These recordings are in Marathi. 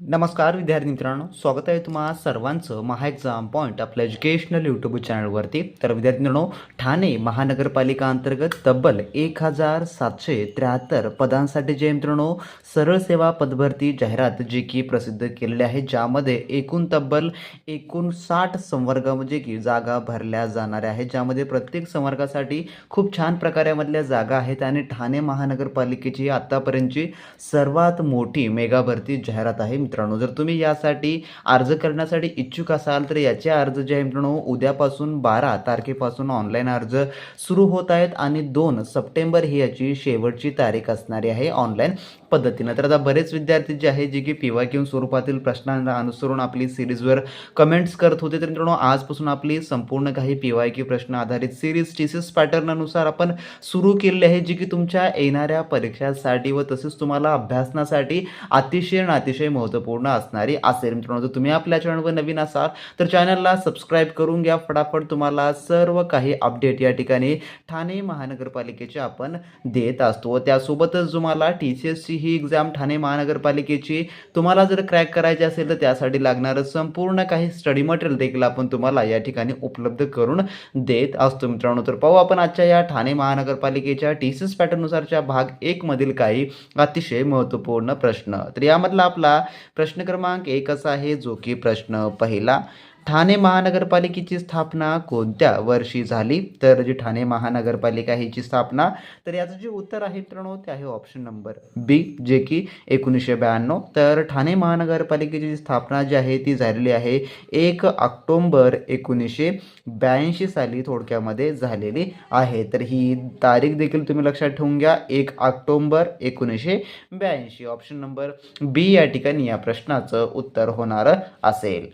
नमस्कार विद्यार्थी मित्रांनो. स्वागत आहे तुम्हा सर्वांचं महा एक्झाम पॉईंट आपल्या एज्युकेशनल यूट्यूब चॅनलवरती तर विद्यार्थी मित्रांनो ठाणे महानगरपालिका अंतर्गत तब्बल एक हजार सातशे त्र्याहत्तर पदांसाठी जे मित्रांनो सरळ सेवा पदभरती जाहिरात जी की प्रसिद्ध केलेली आहे ज्यामध्ये एकूण तब्बल एकूण साठ संवर्ग म्हणजे की जागा भरल्या जाणाऱ्या आहेत. ज्यामध्ये प्रत्येक संवर्गासाठी खूप छान प्रकारामधल्या जागा आहेत आणि ठाणे महानगरपालिकेची आत्तापर्यंतची सर्वात मोठी मेगा भरती जाहिरात आहे. मित्रांनो जर तुम्ही यासाठी अर्ज करण्यासाठी इच्छुक असाल तर याचे अर्ज जे आहे मित्रांनो उद्यापासून बारा तारखेपासून ऑनलाईन अर्ज सुरू होत आहेत आणि दोन सप्टेंबर ही याची शेवटची तारीख असणारी आहे ऑनलाईन पद्धतीनं. तर आता बरेच विद्यार्थी जे आहे जे की पी वाय स्वरूपातील प्रश्नांना अनुसरून आपली सिरीजवर कमेंट्स करत होते तर मित्रांनो आजपासून आपली संपूर्ण काही पी वाय प्रश्न आधारित सिरीज टीसीस पॅटर्ननुसार आपण सुरू केलेली आहे जी की तुमच्या येणाऱ्या परीक्षांसाठी व तसेच तुम्हाला अभ्यासनासाठी अतिशय अतिशय अतिशय महत्त्वपूर्ण असणारी असेल. मित्रांनो जर तुम्ही आपल्या चॅनलवर नवीन असाल तर चॅनलला सबस्क्राईब करून घ्या. फटाफट तुम्हाला सर्व काही अपडेट या ठिकाणी ठाणे महानगरपालिकेचे आपण देत असतो. व त्यासोबतच तुम्हाला टी सी एसची ही एक्झाम ठाणे महानगरपालिकेची तुम्हाला जर क्रॅक करायची असेल तर त्यासाठी लागणारं संपूर्ण काही स्टडी मटेरियल देखील आपण तुम्हाला या ठिकाणी उपलब्ध करून देत असतो. मित्रांनो तर पाहू आपण आजच्या या ठाणे महानगरपालिकेच्या टी सी एस पॅटर्ननुसारच्या भाग एकमधील काही अतिशय महत्त्वपूर्ण प्रश्न. तर यामधला आपला प्रश्न क्रमांक एक असा आहे जो की प्रश्न पहिला. ठाणे महानगरपालिकेची स्थापना कोणत्या वर्षी झाली? तर जी ठाणे महानगरपालिका ह्याची स्थापना. तर याचं जे उत्तर आहे मित्रांनो ते आहे ऑप्शन नंबर बी जे की एकोणीसशे ब्याण्णव. तर ठाणे महानगरपालिकेची जी स्थापना जी आहे ती झालेली आहे एक ऑक्टोंबर एकोणीसशे ब्याऐंशी साली थोडक्यामध्ये झालेली आहे. तर ही तारीख देखील तुम्ही लक्षात ठेवून घ्या. एक ऑक्टोंबर एकोणीसशे ब्याऐंशी. ऑप्शन नंबर बी या ठिकाणी या प्रश्नाचं उत्तर होणार असेल.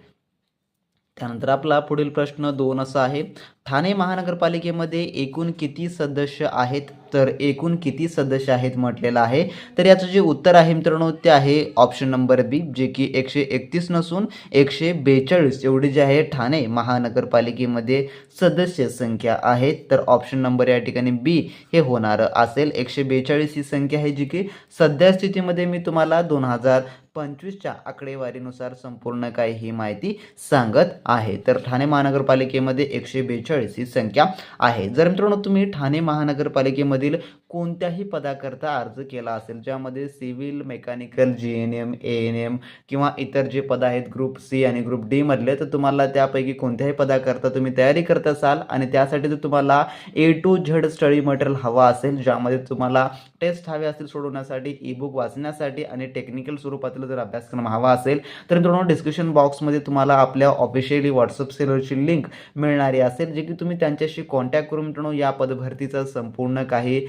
त्यानंतर आपला पुढील प्रश्न दोन असा आहे. ठाणे महानगरपालिकेमध्ये एकूण किती सदस्य आहेत? तर एकूण किती सदस्य आहेत म्हटलेलं आहे. तर याचं जे उत्तर आहे मित्रांनो ते आहे ऑप्शन नंबर बी जे की एकशे एकतीस नसून एकशे बेचाळीस. एवढी जे आहे ठाणे महानगरपालिकेमध्ये सदस्य संख्या आहे. तर ऑप्शन नंबर या ठिकाणी बी हे होणारं असेल. एकशे बेचाळीस ही संख्या आहे जी की सध्या स्थितीमध्ये मी तुम्हाला दोन हजार पंचवीसच्या आकडेवारीनुसार संपूर्ण काही ही माहिती सांगत आहे. तर ठाणे महानगरपालिकेमध्ये एकशे बेचाळीस ही संख्या आहे. जर मित्रांनो तुम्ही ठाणे महानगरपालिकेमधील कोणत्याही पदाकरता अर्ज केला असेल ज्यामध्ये civil mechanical G N M A N M किंवा इतर जे पद आहेत ग्रुप सी आणि ग्रुप डी मधले तर तुम्हाला त्यापैकी कोणत्याही पदाकरता तुम्ही तयारी करत असाल आणि त्यासाठी जर तुम्हाला A to Z study material हवा असेल ज्यामध्ये तुम्हाला टेस्ट हवे असतील सोडवण्यासाठी ई बुक वाचण्यासाठी आणि टेक्निकल स्वरूपातील जर अभ्यासक्रम हवा असेल तर मित्रांनो डिस्क्रिप्शन बॉक्समध्ये तुम्हाला आपल्या ऑफिशियली व्हॉट्सअप सेलरची लिंक मिळणारी असेल जे की तुम्ही त्यांच्याशी कॉन्टॅक्ट करून मित्रांनो या पदभरतीचा संपूर्ण काही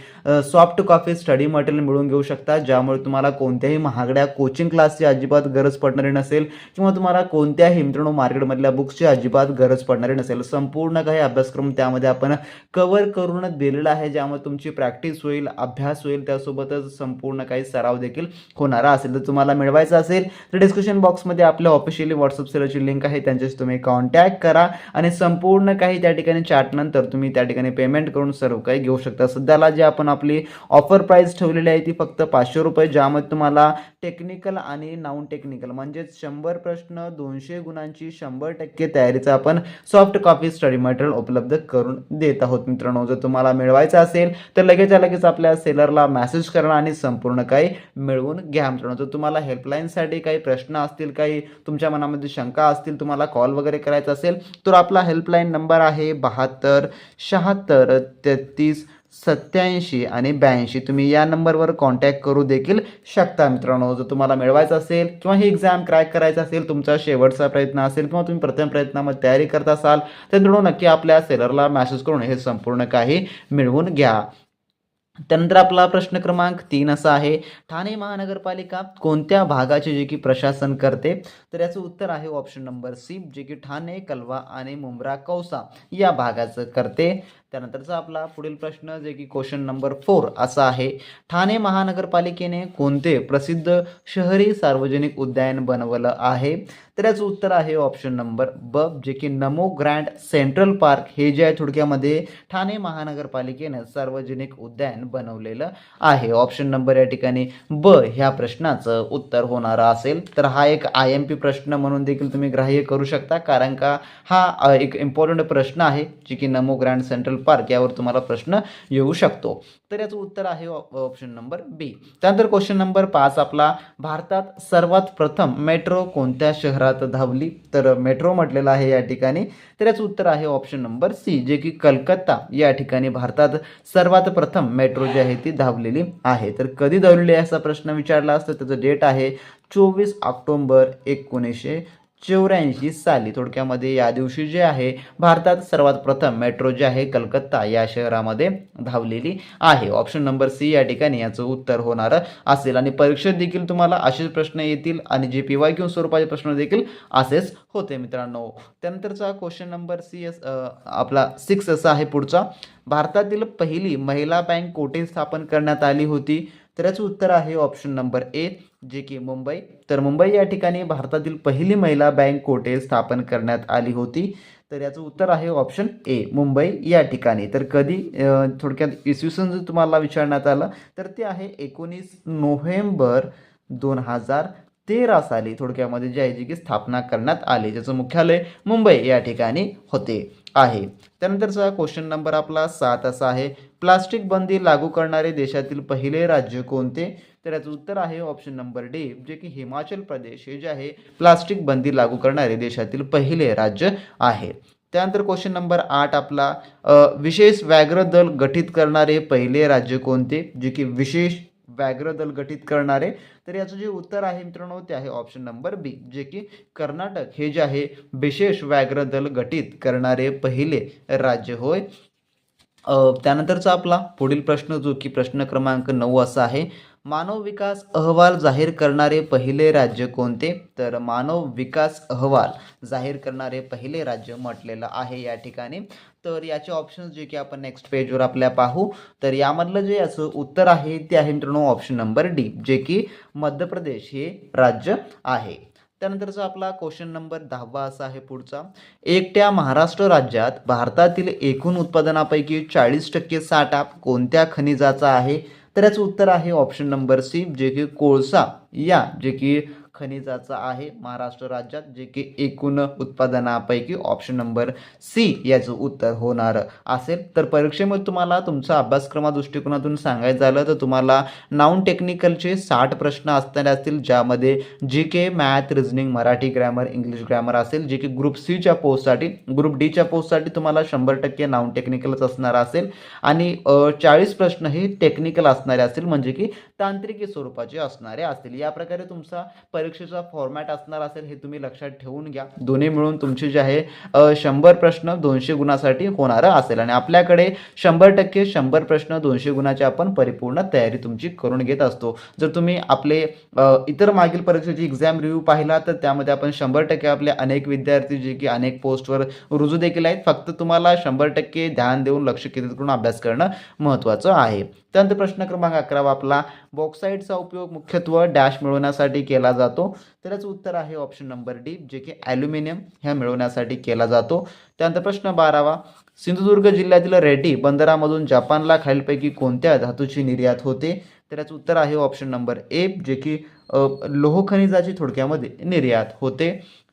सॉफ्ट कॉपी स्टडी मटेरियल मिळवून घेऊ शकता ज्यामुळे तुम्हाला कोणत्याही महागड्या कोचिंग क्लासची अजिबात गरज पडणारी नसेल किंवा तुम्हाला कोणत्याही मित्रांनो मार्केटमधल्या बुक्सची अजिबात गरज पडणारी नसेल. संपूर्ण काही अभ्यासक्रम त्यामध्ये आपण कव्हर करून दिलेला आहे ज्यामुळे तुमची प्रॅक्टिस होईल अभ्यास होईल त्यासोबतच संपूर्ण काही सराव देखील होणारा असेल. तर तुम्हाला मिळवायचा असेल तर डिस्क्रिप्शन बॉक्समध्ये आपल्या ऑफिशियली व्हॉट्सअप सेलची लिंक आहे त्यांच्याशी तुम्ही कॉन्टॅक्ट करा आणि संपूर्ण काही त्या ठिकाणी चार्टनंतर तुम्ही त्या ठिकाणी पेमेंट करून सर्व काही घेऊ शकता. सध्याला जे आपण आपली आपली ऑफर प्राईस ठेवलेली आहे ती फक्त पाचशे रुपये ज्यामध्ये तुम्हाला टेक्निकल आणि नॉन टेक्निकल म्हणजेच शंभर प्रश्न दोनशे गुणांची शंभर टक्के तयारीचा आपण सॉफ्ट कॉपी स्टडी मटेरियल उपलब्ध करून देत आहोत मित्रांनो. जर तुम्हाला मिळवायचं असेल तर लगेच लगेच आपल्या सेलरला मेसेज करा आणि संपूर्ण काही मिळवून घ्या मित्रांनो. जर तुम्हाला हेल्पलाईनसाठी काही प्रश्न असतील काही तुमच्या मनामध्ये शंका असतील तुम्हाला कॉल वगैरे करायचा असेल तर आपला हेल्पलाईन नंबर आहे बहात्तर शहात्तर तेहतीस सत्याऐंशी आणि ब्याऐंशी. तुम्ही या नंबरवर कॉन्टॅक्ट करू देखील शकता मित्रांनो. जर तुम्हाला मिळवायचं असेल किंवा ही एक्झाम क्रॅक करायचा असेल तुमचा शेवटचा प्रयत्न असेल किंवा तुम्ही प्रथम प्रयत्नामध्ये तयारी करत असाल तर मित्रांनो नक्की आपल्या सेलरला मॅसेज करून हे संपूर्ण काही मिळवून घ्या. त्यानंतर आपला प्रश्न क्रमांक तीन असा आहे ठाणे महानगरपालिका कोणत्या भागाचे जे की प्रशासन करते? तर याचं उत्तर आहे ऑप्शन नंबर सी जे की ठाणे कलवा आणि मुंब्रा कौसा या भागाचं करते. त्यानंतरचा आपला पुढील प्रश्न जे की क्वेश्चन नंबर फोर असा आहे ठाणे महानगरपालिकेने कोणते प्रसिद्ध शहरी सार्वजनिक उद्यान बनवलं आहे? तर याचं उत्तर आहे ऑप्शन नंबर ब जे की नमो ग्रँड सेंट्रल पार्क हे जे आहे थोडक्यामध्ये ठाणे महानगरपालिकेनं सार्वजनिक उद्यान बनवलेलं आहे. ऑप्शन नंबर या ठिकाणी ब ह्या प्रश्नाचं उत्तर होणारं असेल. तर हा एक आय एम पी प्रश्न म्हणून देखील तुम्ही ग्राह्य करू शकता कारण का हा एक इम्पॉर्टंट प्रश्न आहे जे की नमो ग्रँड सेंट्रल पार्क यावर तुम्हाला प्रश्न येऊ शकतो. तर याचं उत्तर आहे ऑप्शन नंबर बी त्यानंतर क्वेश्चन नंबर पाच आपला. भारतात सर्वात प्रथम मेट्रो कोणत्या शहरात धावली? तर मेट्रो म्हटलेलं आहे या ठिकाणी. तर याचं उत्तर आहे ऑप्शन नंबर सी जे की कलकत्ता. या ठिकाणी भारतात सर्वात प्रथम मेट्रो जी आहे ती धावलेली आहे. तर कधी धावलेली आहे असा प्रश्न विचारला असता त्याचं डेट आहे चोवीस ऑक्टोंबर एकोणीसशे चौऱ्याऐंशी साली थोडक्यामध्ये या दिवशी जे आहे भारतात सर्वात प्रथम मेट्रो जे आहे कलकत्ता या शहरामध्ये धावलेली आहे. ऑप्शन नंबर सी या ठिकाणी याचं उत्तर होणार असेल. आणि परीक्षेत देखील तुम्हाला असेच प्रश्न येतील आणि जे पी वाय क्यू स्वरूपाचे प्रश्न देखील असेच होते मित्रांनो. त्यानंतरचा क्वेश्चन नंबर सी एस आपला सिक्स असा आहे पुढचा. भारतातील पहिली महिला बँक कोठे स्थापन करण्यात आली होती? तर याचं उत्तर आहे ऑप्शन नंबर ए जे की मुंबई. तर मुंबई या ठिकाणी भारतातील पहिली महिला बँक कोठे स्थापन करण्यात आली होती? तर याचं उत्तर आहे ऑप्शन ए मुंबई या ठिकाणी. तर कधी थोडक्यात इसवी सन जर तुम्हाला विचारण्यात आलं तर ते आहे एकोणीस नोव्हेंबर दोन हजार तेरा साली. थोडक्यामध्ये जे आहे जी की स्थापना करण्यात आली ज्याचं मुख्यालय मुंबई या ठिकाणी होते आहे. त्यानंतरचा क्वेश्चन नंबर आपला सात असा आहे. प्लास्टिक बंदी लागू करणारे देशातील पहिले राज्य कोणते? तर याचं उत्तर आहे ऑप्शन नंबर डी जे की हिमाचल प्रदेश. हे जे आहे प्लास्टिक बंदी लागू करणारे देशातील पहिले राज्य आहे. त्यानंतर क्वेश्चन नंबर आठ आपला विशेष व्याघ्र दल गठीत करणारे पहिले राज्य कोणते? जे की विशेष व्याघ्र दल गठीत करणारे. तर याचं जे उत्तर आहे मित्रांनो ते आहे ऑप्शन नंबर बी जे की कर्नाटक. हे जे आहे विशेष व्याघ्र दल गठीत करणारे पहिले राज्य होय. त्यानंतरचा आपला पुढील प्रश्न जो की प्रश्न क्रमांक नऊ असा आहे मानव विकास अहवाल जाहीर करणारे पहिले राज्य कोणते? तर मानव विकास अहवाल जाहीर करणारे पहिले राज्य म्हटलेलं आहे या ठिकाणी. तर याचे ऑप्शन्स जे की आपण नेक्स्ट पेजवर आपल्या पाहू. तर यामधलं जे याचं उत्तर आहे ते आहे मित्रांनो ऑप्शन नंबर डी जे की मध्य प्रदेश हे राज्य आहे. त्यानंतरचा आपला क्वेश्चन नंबर दहावा असा आहे पुढचा. एकट्या महाराष्ट्र राज्यात भारतातील एकूण उत्पादनापैकी चाळीस टक्के साठा कोणत्या खनिजाचा आहे? तर याचं उत्तर आहे ऑप्शन नंबर सी जे की कोळसा. या जे की खनिजाचा आहे महाराष्ट्र राज्यात जे की एकूण उत्पादनापैकी ऑप्शन नंबर सी याचं उत्तर होणार असेल. तर परीक्षेमध्ये तुम्हाला तुमचा अभ्यासक्रमा दृष्टिकोनातून सांगायचं झालं तर तुम्हाला नाऊन टेक्निकलचे साठ प्रश्न असणारे असतील ज्यामध्ये G K math reasoning Marathi grammar English grammar असेल जे की ग्रुप सीच्या पोस्टसाठी ग्रुप डीच्या पोस्टसाठी तुम्हाला शंभर टक्के नाऊन टेक्निकलच असणार असेल. आणि चाळीस प्रश्न हे टेक्निकल असणारे असतील म्हणजे की तांत्रिकी स्वरूपाचे असणारे असतील. या प्रकारे तुमचा परीक्षेचा फॉर्मॅट असणार असेल हे तुम्ही लक्षात ठेवून घ्या. दोन्ही मिळून तुमचे जे आहे शंभर प्रश्न दोनशे गुणासाठी होणारं असेल. आणि आपल्याकडे शंभर टक्के शंभर प्रश्न दोनशे गुणाची आपण परिपूर्ण तयारी तुमची करून घेत असतो. जर तुम्ही आपले इतर मागील परीक्षेची एक्झाम रिव्ह्यू पाहिला तर त्यामध्ये आपण शंभर टक्के आपले अनेक विद्यार्थी जे की अनेक पोस्टवर रुजू देखील आहेत. फक्त तुम्हाला शंभर टक्के ध्यान देऊन लक्ष केंद्रित करून अभ्यास करणं महत्त्वाचं आहे. त्यानंतर प्रश्न क्रमांक अकरावा आपला बॉक्साईडचा उपयोग मुख्यत्व डॅश मिळवण्यासाठी केला जातो. त्याचं उत्तर आहे ऑप्शन नंबर डी जे की ॲल्युमिनियम ह्या मिळवण्यासाठी केला जातो. त्यानंतर प्रश्न बारावा सिंधुदुर्ग जिल्ह्यातील रेड्डी बंदरामधून जपानला खालीलपैकी कोणत्या धातूची निर्यात होते? तर याचं उत्तर आहे ऑप्शन नंबर ए जे की लोहखनिजाची लोह खनिजाची थोडक्यामध्ये निर्यात होते.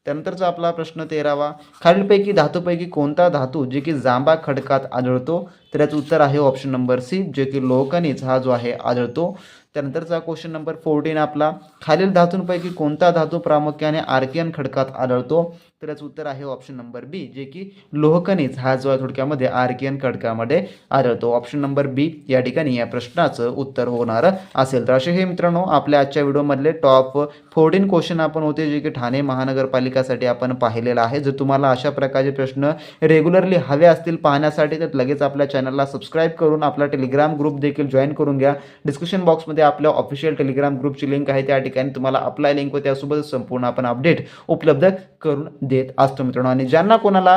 त्यानंतरचा आपला प्रश्न तेरावा खालीलपैकी धातूपैकी कोणता धातू जे की जांबा खडकात आढळतो? तर याचं उत्तर आहे ऑप्शन नंबर सी जे की लोहखनिज हा जो आहे आढळतो. त्यानंतरचा क्वेश्चन नंबर फोर्टीन आपला. खालील धातूंपैकी कोणता धातू प्रामुख्याने आर्कियन खडकात आढळतो? तर याचं उत्तर आहे ऑप्शन नंबर बी जे की लोहखनिज हा जो आहे थोडक्यामध्ये आर्कियन खडकामध्ये आढळतो. ऑप्शन नंबर बी या ठिकाणी या प्रश्नाचं उत्तर होणार असेल. तर असे हे मित्रांनो आपल्या आजच्या व्हिडिओमधले टॉप फोर्टीन क्वेश्चन आपण होते जे की ठाणे महानगरपालिकासाठी आपण पाहिलेलं आहे. जर तुम्हाला अशा प्रकारचे प्रश्न रेग्युलरली हवे असतील पाहण्यासाठी तर लगेच आपल्या चॅनलला सबस्क्राईब करून आपला टेलिग्राम ग्रुप देखील जॉईन करून घ्या. डिस्क्रिप्शन बॉक्समध्ये आपल्या ऑफिशियल टेलिग्राम ग्रुपची लिंक आहे त्या ठिकाणी तुम्हाला अप्लाय लिंक व त्यासोबत संपूर्ण आपण अपडेट उपलब्ध करून देत असतो मित्रांनो. आणि ज्यांना कोणाला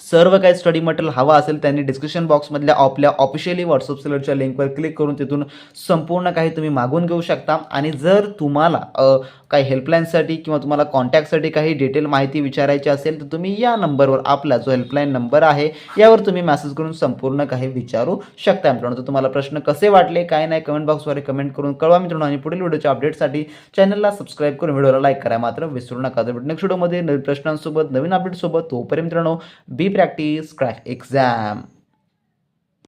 सर्व काही स्टडी मटेरियल हवा असेल त्यांनी डिस्क्रिप्शन बॉक्समधल्या आपल्या ऑफिशियली व्हॉट्सअप सेलरच्या लिंकवर क्लिक करून तिथून संपूर्ण काही तुम्ही मागून घेऊ शकता. आणि जर तुम्हाला काही हेल्पलाईनसाठी किंवा तुम्हाला कॉन्टॅक्टसाठी काही डिटेल माहिती विचारायची असेल तर तुम्ही या नंबरवर आपला जो हेल्पलाईन नंबर आहे यावर तुम्ही मेसेज करून संपूर्ण काही विचारू शकता. मित्रांनो तर तुम्हाला प्रश्न कसे वाटले काय नाही कमेंट बॉक्सवर कमेंट करून कळवा मित्रांनो. आणि पुढील व्हिडिओच्या अपडेटसाठी चॅनलला सबस्क्राईब करून व्हिडिओला लाईक करा. मात्र विसरू नका. तर नेक्स्ट व्हिडिओमध्ये नवीन प्रश्नांसोबत नवीन अपडेटसोबत तोपर्यंत मित्रांनो बी प्रॅक्टिस क्रॅक एक्झाम